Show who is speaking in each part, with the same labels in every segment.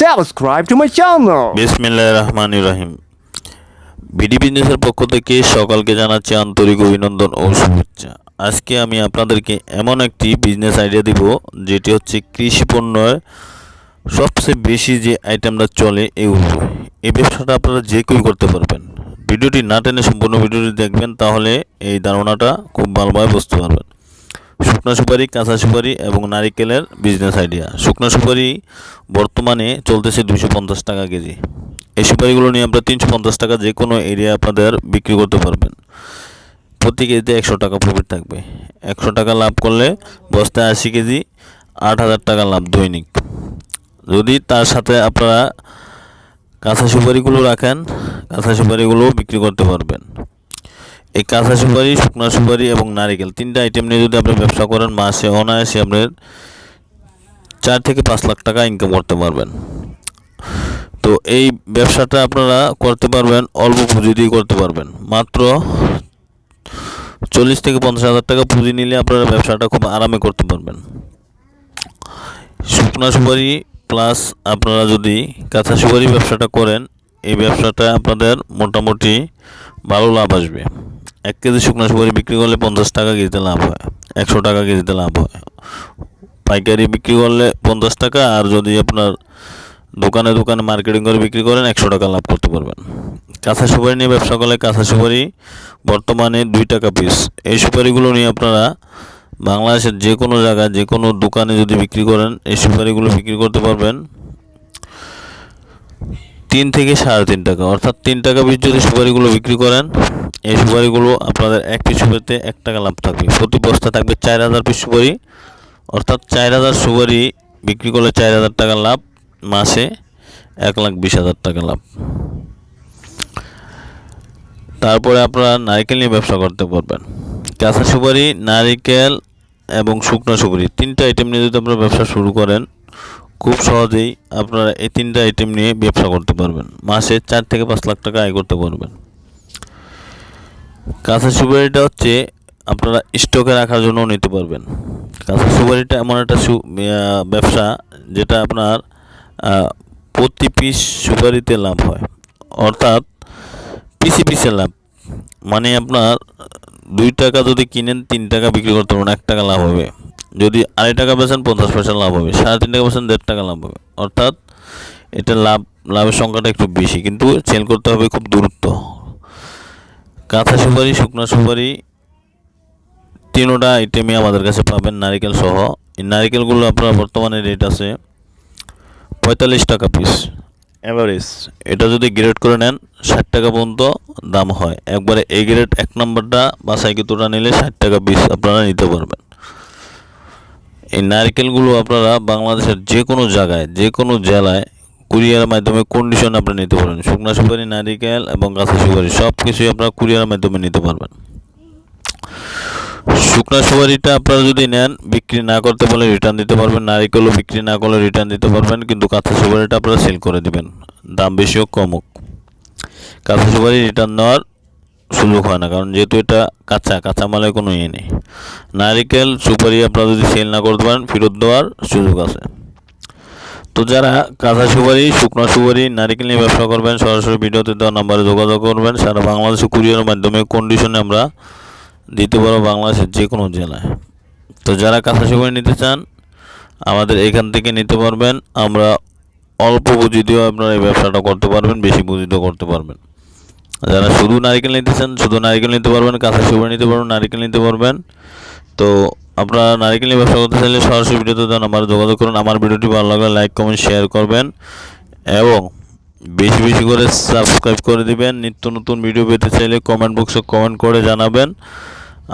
Speaker 1: Subscribe to my channel.
Speaker 2: বিসমিল্লাহ রহমান রহিম BD বিজনেসের পক্ষ থেকে সকালকে জানাচ্ছি আন্তরিক অভিনন্দন ও শুভেচ্ছা। আজকে আমি আপনাদেরকে এমন একটি বিজনেস আইডিয়া দিব, যেটি হচ্ছে কৃষি পণ্যের সবচেয়ে বেশি যে আইটেমটা চলে এগুলো এই ব্যবসাটা আপনারা যে কেউ করতে পারবেন। ভিডিওটি না টেনে সম্পূর্ণ ভিডিওটি দেখবেন, তাহলে এই ধারণাটা খুব ভালোভাবে বুঝতে পারবেন। শুকনো সুপারি, কাঁচা সুপারি এবং নারিকেলের বিজনেস আইডিয়া শুকনো সুপারি বর্তমানে চলতেছে দুশো পঞ্চাশ টাকা কেজি। এই সুপারিগুলো নিয়ে আপনারা তিনশো পঞ্চাশ টাকা যে কোনো এরিয়া আপনাদের বিক্রি করতে পারবেন। প্রতি কেজিতে একশো টাকা প্রফিট থাকবে। একশো টাকা লাভ করলে বস্তায় আশি কেজি, আট হাজার টাকা লাভ দৈনিক। যদি তার সাথে আপনারা কাঁচা সুপারিগুলো রাখেন, কাঁচা সুপারিগুলো বিক্রি করতে পারবেন। এই কাঁচা সুপারি, শুকনা সুপারি এবং নারিকেল, তিনটা আইটেম নিয়ে যদি আপনি ব্যবসা করেন, মাসে অনায়াসে আপনার চার থেকে পাঁচ লাখ টাকা ইনকাম করতে পারবেন। তো এই ব্যবসাটা আপনারা করতে পারবেন, অল্প পুঁজি দিয়ে করতে পারবেন। মাত্র চল্লিশ থেকে পঞ্চাশ হাজার টাকা পুঁজি নিলে আপনারা ব্যবসাটা খুব আরামে করতে পারবেন। শুকনা সুপারি প্লাস আপনারা যদি কাঁচা সুপারি ব্যবসাটা করেন, এই ব্যবসাটা আপনাদের মোটামুটি ভালো লাভ আসবে। এক কেজি শুকনো সুপারি বিক্রি করলে পঞ্চাশ টাকা কেজিতে লাভ হয়, একশো টাকা কেজিতে লাভ হয়। পাইকারি বিক্রি করলে পঞ্চাশ টাকা, আর যদি আপনার দোকানে দোকানে মার্কেটিং করে বিক্রি করেন, একশো টাকা লাভ করতে পারবেন। কাঁচা সুপারি নিয়ে ব্যবসা করলে কাঁচা সুপারি বর্তমানে দুই টাকা পিস এই সুপারিগুলো নিয়ে আপনারা বাংলাদেশের যে কোনো জায়গায় যে কোনো দোকানে যদি বিক্রি করেন, এই সুপারিগুলো বিক্রি করতে পারবেন। তিন থেকে সাড়ে তিন টাকা। অর্থাৎ তিন টাকা পিস যদি সুপারিগুলো বিক্রি করেন, এই সুপারিগুলো আপনাদের এক পিস সুপারিতে এক টাকা লাভ থাকবে। প্রতি বস্তা থাকবে চার হাজার পিস সুপারি। অর্থাৎ চার হাজার সুপারি বিক্রি করলে চার হাজার টাকা লাভ, মাসে এক লাখ বিশ হাজার টাকা লাভ। তারপরে আপনারা নারকেল নিয়ে ব্যবসা করতে পারবেন। কাঁচা সুপারি, নারিকেল এবং শুকনো সুপারি, তিনটা আইটেম নিয়ে যদি আপনারা ব্যবসা শুরু করেন খুব সহজেই আপনারা এই তিনটা আইটেম নিয়ে ব্যবসা করতে পারবেন। মাসে চার থেকে পাঁচ লাখ টাকা আয় করতে পারবেন। কাঁচা সুপারিটা হচ্ছে আপনারা স্টকে রাখার জন্য নিতে পারবেন। কাঁচা সুপারিটা এমন একটা ব্যবসা যেটা আপনার প্রতি পিস সুপারিতে লাভ হয়। অর্থাৎ পিসি পিসে লাভ। মানে আপনার দুই টাকা যদি কিনেন, তিন টাকা বিক্রি করতে পারবেন, এক টাকা লাভ হবে। যদি আড়াই টাকা বেচেন, পঞ্চাশ পয়সা লাভ হবে। সাড়ে তিন টাকা বেচেন, দেড় টাকা লাভ হবে। অর্থাৎ, এটা লাভ, লাভের সংখ্যাটা একটু বেশি, কিন্তু সেল করতে হবে খুব দূরত্ব। কাঁথা সুপারি, শুকনো সুপারি, তিনোটা আইটেমই আমাদের কাছে পাবেন নারিকেল সহ। এই নারিকেলগুলো আপনার বর্তমানে রেট আছে পঁয়তাল্লিশ টাকা পিস অ্যাভারেজ এটা যদি গ্রেড করে নেন, ষাট টাকা পর্যন্ত দাম হয়। একবারে এ গ্রেড এক নম্বরটা বা সাইকেলটা নিলে ষাট টাকা পিস আপনারা নিতে পারবেন। এই নারকেলগুলো আপনারা বাংলাদেশের যে কোনো জায়গায় যে কোনো জেলায় কুরিয়ারের মাধ্যমে কন্ডিশন আপনারা নিতে পারবেন। শুকনা সুপারি, নারিকেল এবং কাঁচা সুপারি সব কিছুই আপনারা কুরিয়ারের মাধ্যমে নিতে পারবেন। শুকনা সুপারিটা আপনারা যদি নেন, বিক্রি না করতে পারলে রিটার্ন দিতে পারবেন। নারিকেলও বিক্রি না করলে রিটার্ন দিতে পারবেন, কিন্তু কাঁচা সুপারিটা আপনারা সেল করে দিবেন। দাম বেশি হোক কম হোক। কাঁচা সুপারি রিটার্ন নেওয়ার সুযোগ হয় না, কারণ যেহেতু এটা কাঁচা কাঁচা মালের কোনো ইয়ে নেই। নারিকেল, সুপারি আপনারা যদি সেল না করতে পারেন, ফেরত দেওয়ার সুযোগ আছে। তো যারা কাঁচা সুপারি, শুকনো সুপারি, নারিকেল নিয়ে ব্যবসা করবেন, সরাসরি ভিডিওতে দেওয়া নাম্বারে যোগাযোগ করবেন। সারা বাংলাদেশে কুরিয়ারের মাধ্যমে কন্ডিশনে আমরা দিতে পারব, বাংলাদেশের যে কোনো জেলায়। তো যারা কাঁচা সুপারি নিতে চান, আমাদের এখান থেকে নিতে পারবেন। আমরা অল্প পুঁজি দিয়েও আপনারা এই ব্যবসাটা করতে পারবেন, বেশি পুঁজি দিয়েও করতে পারবেন। যারা শুধু নারিকেল নিতে চান, শুধু নারিকেল নিতে পারবেন, কাঁচা সুপারি নিতে পারবেন, নারিকেল নিতে পারবেন। তো আপনারা নারিকেল নিয়ে ব্যবসা করতে চাইলে সরাসরি ভিডিওতে দেন আমার যোগাযোগ করুন। আমার ভিডিওটি ভালো লাগলে লাইক, কমেন্ট, শেয়ার করবেন এবং বেশি বেশি করে সাবস্ক্রাইব করে দিবেন। নিত্য নতুন ভিডিও পেতে চাইলে কমেন্ট বক্সে কমেন্ট করে জানাবেন।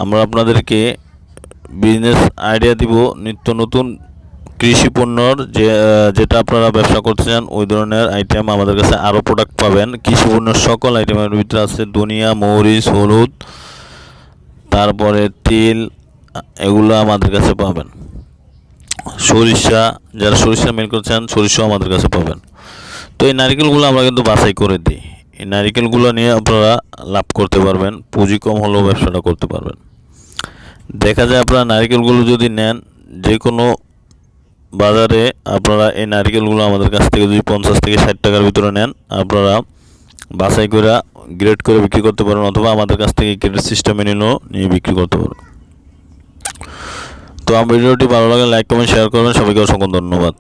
Speaker 2: আমরা আপনাদেরকে বিজনেস আইডিয়া দিব, নিত্য নতুন কৃষি পণ্যর যে যেটা আপনারা ব্যবসা করতে চান, ওই ধরনের আইটেম আমাদের কাছে আরও প্রোডাক্ট পাবেন। কৃষি পণ্যের সকল আইটেমের ভিতরে আছে দুনিয়া মরিচ, হলুদ, তারপরে তিল, এগুলো আমাদের কাছে পাবেন। সরিষা, যারা সরিষা মিল করছেন সরিষাও আমাদের কাছে পাবেন। তো এই নারিকেলগুলো আমরা কিন্তু বাছাই করে দিই। এই নারিকেলগুলো নিয়ে আপনারা লাভ করতে পারবেন, পুঁজি কম হলেও ব্যবসাটা করতে পারবেন। দেখা যায় আপনারা নারিকেলগুলো যদি নেন যে কোনো বাজারে আপনারা এই নারকেলগুলো আমাদের কাছ থেকে যদি পঞ্চাশ থেকে ষাট টাকার ভিতরে নেন, আপনারা বাছাই করে গ্রেড করে বিক্রি করতে পারেন অথবা আমাদের কাছ থেকে গ্রেড সিস্টেমে নিলেও নিয়ে বিক্রি করতে পারেন। তো আমার ভিডিওটি ভালো লাগে লাইক কমেন্ট শেয়ার করবেন। সবাইকে অসংখ্য ধন্যবাদ।